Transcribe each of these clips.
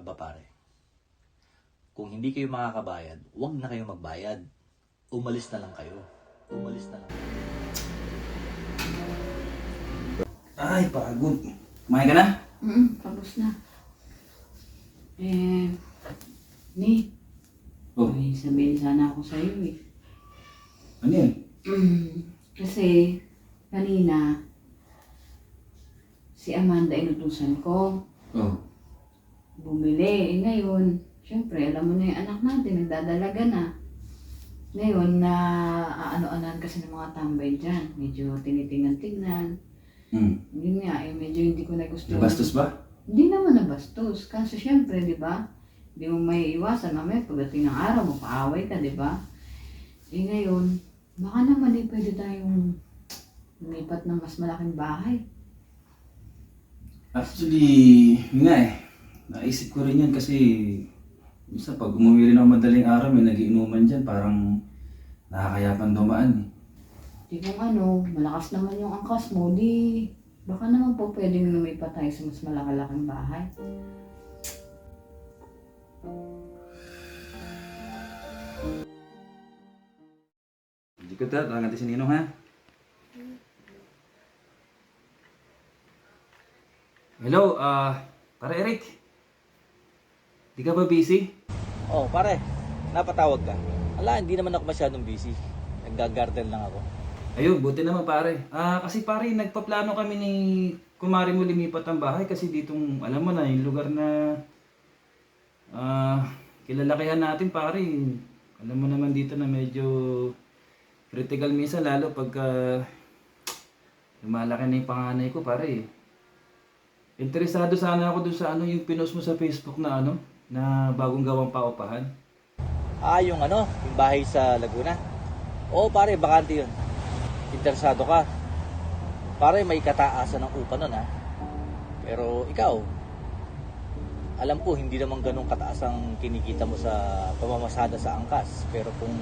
Aba pare, kung hindi kayo makakabayad, huwag na kayo magbayad. Umalis na lang kayo. Umalis na lang. Ay, pagod. Kumain ka na? Mm, tapos na. Eh, ni, Oh, may sabihin sana ako sa'yo eh. ano yan? Mm, kasi, kanina, si Amanda inutusan ko. Oh, Bumili. Eh, ngayon, syempre, alam mo na yung anak natin, nagdadalaga na. Ngayon, na ano-anan kasi ng mga tambay dyan. Medyo tinitingnan-tingnan. hmm. Yun nga, eh, medyo hindi ko na gusto. Nabastos ba? Hindi naman nabastos. Kaso syempre, di ba? Hindi mo may iwasan. Mamaya pagdating ng araw, mapaaway ka, di ba? Eh ngayon, baka naman eh pwede tayong lumipat ng mas malaking bahay. Actually, yun nga eh. Naisip ko rin yan kasi minsan pag umuwi rin ako madaling araw, may nagiinuman dyan, parang nakakayapan dumaan eh. Di kung ano, malakas naman yung angkas mo, di baka naman po pwedeng lumipat tayo sa mas malakalaking bahay. Hindi ko ta, tawagan natin si Ninong ha. Hello, ah, para Eric. Di ka ba busy? Oh, pare, napatawag ka. Ala, hindi naman ako masyadong busy. Naggagarden lang ako. Ayun, buti naman pare. Ah, kasi pare, nagpaplano kami ni kumari mo lumipat ang bahay kasi ditong, alam mo na, yung lugar na ah, kilalakihan natin pare. Alam mo naman dito na medyo critical minsan lalo pagka lumalaki na yung panganay ko pare. Interesado sana ako dun sa ano yung pinost mo sa Facebook na ano, na bagong gawang paupahan. Ah, yung ano, yung bahay sa Laguna. Oo, pare, bakante yun. Interesado ka. Pare, may kataasan ng upa nun, ha? Pero ikaw, alam ko, hindi naman ganun kataas ang kinikita mo sa pamamasada sa angkas. Pero kung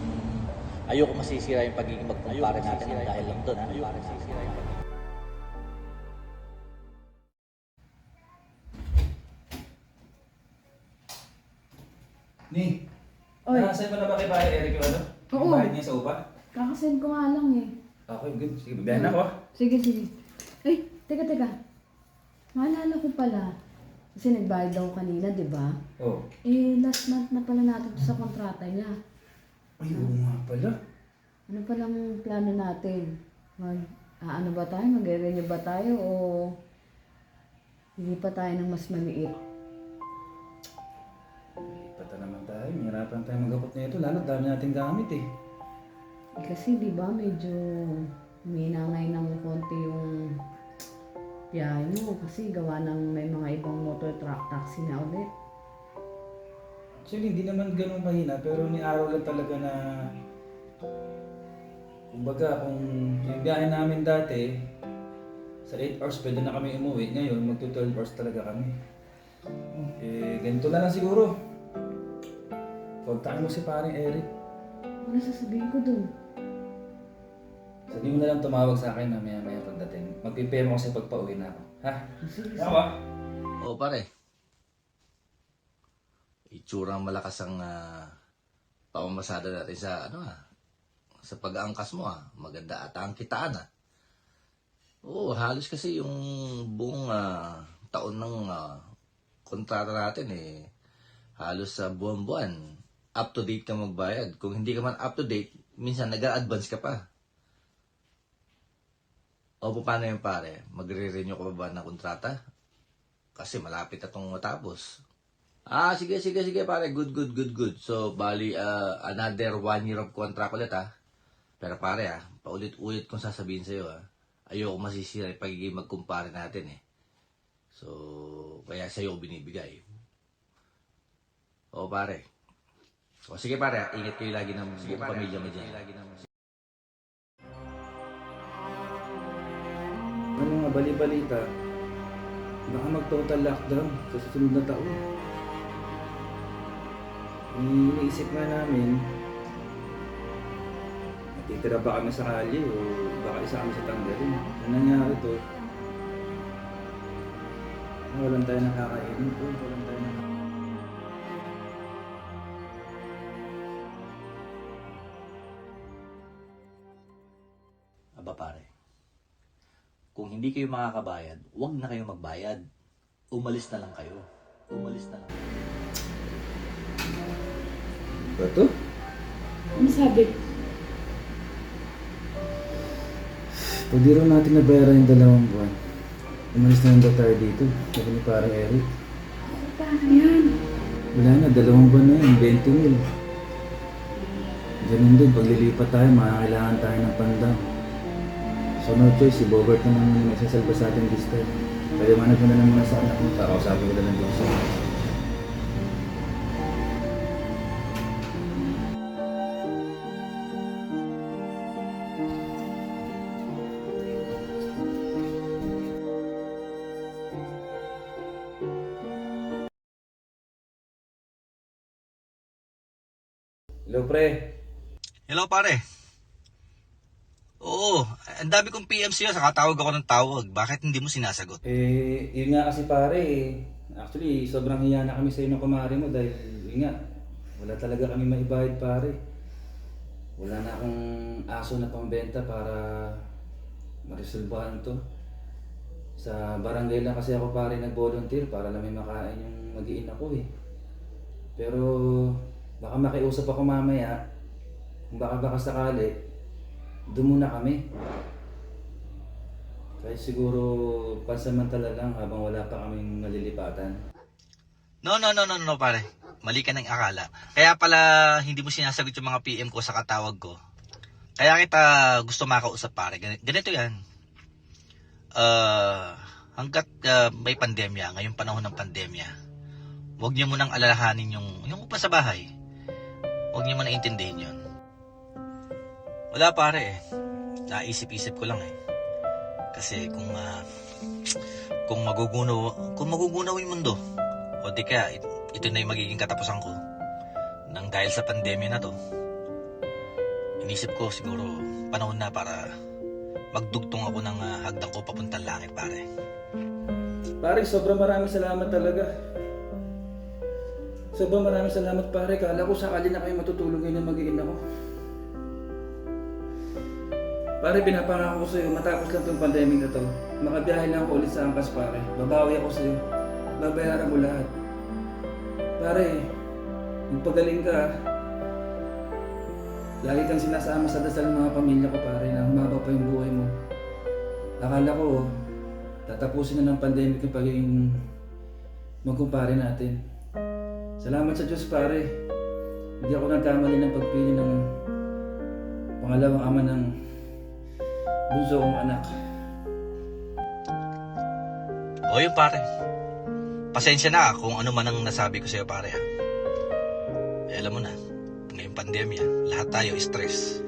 ayoko masisira yung pagiging magkumpare natin ng dahil lang doon, ha? Ayoko masisira yung pagiging Oy. Nasaan mo na ba kay Pare Eric yung ano? Oo. Yung bayad niya sa upa? Kakasend ko nga lang eh. Okay, good. Sige, na ako. ah. Sige, sige. Ay, teka, teka. Maalala ko pala. Kasi nagbayad ako kanina, di ba? Oh. Eh, last month na pala natin to sa kontrata niya. Ay, oo nga pala. Ano palang plano natin? Mag, ah, ano ba tayo? Mag-renew ba tayo o hindi pa tayo ng mas maliit? Ipata naman tayo. Mahirapan tayo magkapot na ito. Lalo dami nating gamit eh. Eh, kasi di ba medyo minangay ng konti yung biyahe mo kasi gawa ng may mga ibang motor truck taxi na ulit. Actually, hindi naman ganun mahina. Pero ni araw lang talaga na... Kumbaga, kung yung biyahe namin dati, sa 8 hours pwede na kami umuwi. Ngayon, magto 12 hours talaga kami. Eh, ganito na lang siguro. Kontakin mo si paring Eric. Ano sasabihin ko dun? Sabi mo na lang tumawag sa akin na maya maya pagdating. Magpipare mo kasi pagpa-uwi na ako. Ha? Sige, Tama? Oo, pare. Itsurang malakas ang uh, pamamasada natin sa ano ah, sa pag-aangkas mo ah. Maganda ata ang kitaan ah. Oo, halos kasi yung buong ah, taon ng ah, kontrata natin eh halos sa buwan-buwan up to date ka magbayad. Kung hindi ka man up to date, minsan nag-advance ka pa. O paano yung pare? Magre-renew ka pa ba ng kontrata? Kasi malapit na itong matapos. Ah, sige, sige, sige, pare. Good, good, good, good. So, bali, uh, another one year of contract ulit, ha? Pero pare, ah, paulit-ulit kong sasabihin sa'yo, ah. Ayoko masisira yung pagiging magkumpare natin, eh. So, kaya sa'yo binibigay. Oo, pare. O, sige, pare. Ingat kayo lagi ng buong pamilya mo dyan. Ano mga bali-balita? Baka mag-total lockdown sa susunod na taon. Iniisip nga namin, natitira ba kami sa kalye o baka isa kami sa tanggalin. Ano nangyari to? walang tayo nakakain, walang tayo nakakain. Aba pare, kung hindi kayo makakabayad, huwag na kayo magbayad. Umalis na lang kayo. Umalis na lang. Ba to? Ano sabi? Pag di natin nabayaran yung dalawang buwan, umalis na lang daw tayo dito. Sabi ni parang Eric. Paano yan? Wala na, dalawang buwan na yun, 20 mil. Ganun din, pag lilipat tayo, makakailangan tayo ng pandang. So no choice, si Bogart na naman yung nagsasalba sa atin this time. Kaya manag mo na lang muna sa anak mo, kakausapin ko na lang dito sa Hello pre, Hello pare. Oo, ang dami kong PM sa'yo, saka tawag ako ng tawag. Bakit hindi mo sinasagot? Eh, yun nga kasi pare, eh. actually, sobrang hiya na kami sa inyo kumari mo dahil, yun nga, wala talaga kami maibayad pare. Wala na akong aso na pambenta para maresolbahan to. Sa barangay lang kasi ako pare nag-volunteer para lang may makain yung mag ako eh. Pero baka makiusap ako mamaya, baka baka sakali, doon muna kami. Kahit siguro pansamantala lang habang wala pa kaming malilipatan. No, no, no, no, no, pare. Mali ka ng akala. Kaya pala hindi mo sinasagot yung mga PM ko sa katawag ko. Kaya kita gusto makausap pare. Gani- Ganito yan. Uh, hanggat uh, may pandemya, ngayong panahon ng pandemya, huwag niyo munang alalahanin yung, yung upa sa bahay. Huwag niyo muna intindihin yun. Wala pare eh. Naisip-isip ko lang eh. Kasi kung ah, kung magugunaw kung magugunaw yung mundo o di kaya it- ito na yung magiging katapusan ko nang dahil sa pandemya na to inisip ko siguro panahon na para magdugtong ako ng ah, hagdang ko papuntang langit pare Pare, sobrang maraming salamat talaga. Sobrang maraming salamat pare. Kala ko sakali na kayo matutulog ngayon mag ako. Pare, pinapangako ko sa'yo, matapos lang tong pandemic na to, makabiyahe lang ako ulit sa angkas pare. Babawi ako sa'yo. Babayaran mo lahat. Pare, magpagaling ka. Lagi kang sinasama sa dasal ng mga pamilya ko pare na humaba pa yung buhay mo. Akala ko, tatapusin na ng pandemic yung pagiging magkumpare natin. Salamat sa Diyos pare. Hindi ako nagkamali ng pagpili ng pangalawang ama ng bunso kong anak. yun pare pasensya na kung ano man ang nasabi ko sa'yo pare ha. Eh, alam mo na ngayong pandemya lahat tayo stress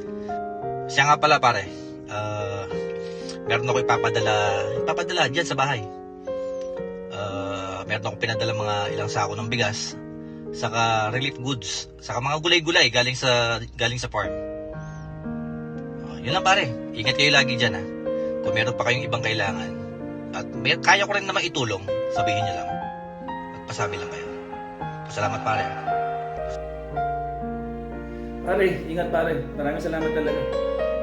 siya nga pala pare ah, meron ako ipapadala ipapadala dyan sa bahay Ah, meron ako pinadala mga ilang sako ng bigas saka relief goods saka mga gulay-gulay galing sa galing sa farm Oh, yun lang pare ingat kayo lagi dyan ha kung meron pa kayong ibang kailangan at may, kaya ko rin naman itulong sabihin niyo lang at pasabi lang kayo salamat pare Pare, ingat pare. Maraming salamat talaga.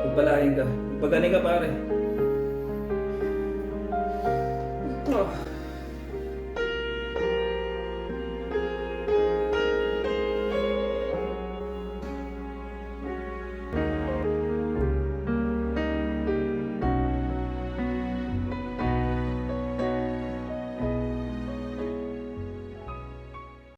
Pagpalain ka. Paggaling ka pare.